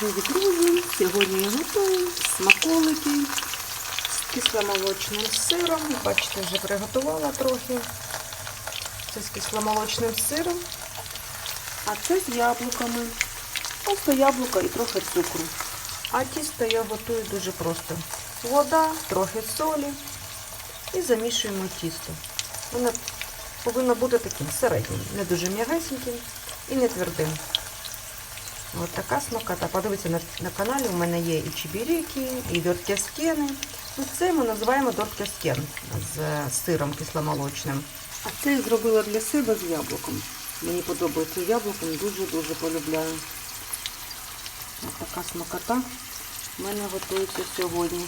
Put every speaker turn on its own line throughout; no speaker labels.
Друзі! Сьогодні я готую смаколики з кисломолочним сиром. Бачите, вже приготувала трохи. Це з кисломолочним сиром, а це з яблуками. Просто яблука і трохи цукру. А тісто я готую дуже просто. Вода, трохи солі і замішуємо тісто. Воно повинно бути таким середнім, не дуже м'ягесеньким і не твердим. Ось така смакота. Подивіться, на, на каналі у мене є і чебіріки, і дорткяскени. Ну, це ми називаємо дорткяскен з сиром кисломолочним. А це я зробила для себе з яблуком. Мені подобається яблуком, дуже-дуже полюбляю. Ось така смакота в мене готується сьогодні.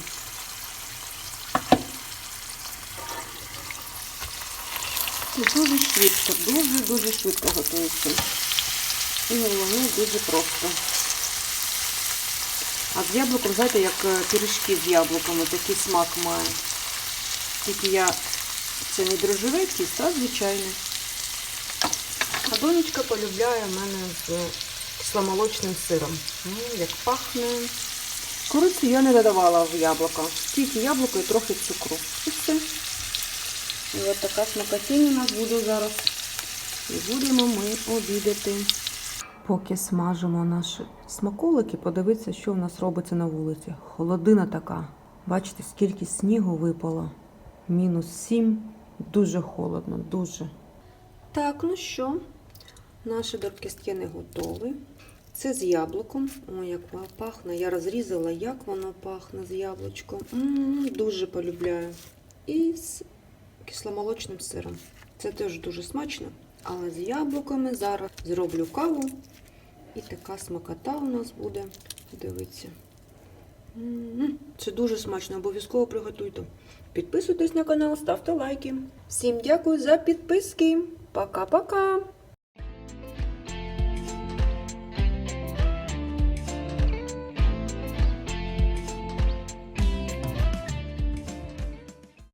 І дуже швидко, дуже-дуже швидко готується. І головне дуже просто. А з яблуком, знаєте, як е, пиріжки з яблуками, такий смак має. Тільки я це не дрожжеве тісто, а звичайне. А донечка полюбляє в мене з кисломолочним сиром. Ну, як пахне. Коротше, я не додавала в яблуко. Тільки яблуко і трохи цукру. І все. І от така смакотінь у нас буде зараз. І будемо ми обідати. Поки смажимо наші смаколики, подивіться, що в нас робиться на вулиці. Холодина така. Бачите, скільки снігу випало. Мінус 7. Дуже холодно, дуже. Так, ну що, наші доркістки готові. Це з яблуком. Ой, як воно пахне. Я розрізала, як воно пахне з яблучком. М-м, дуже полюбляю. І з кисломолочним сиром. Це теж дуже смачно. Але з яблуками зараз зроблю каву. І така смакота у нас буде. Дивіться. Це дуже смачно, обов'язково приготуйте. Підписуйтесь на канал, ставте лайки. Всім дякую за підписки. Пока-пока!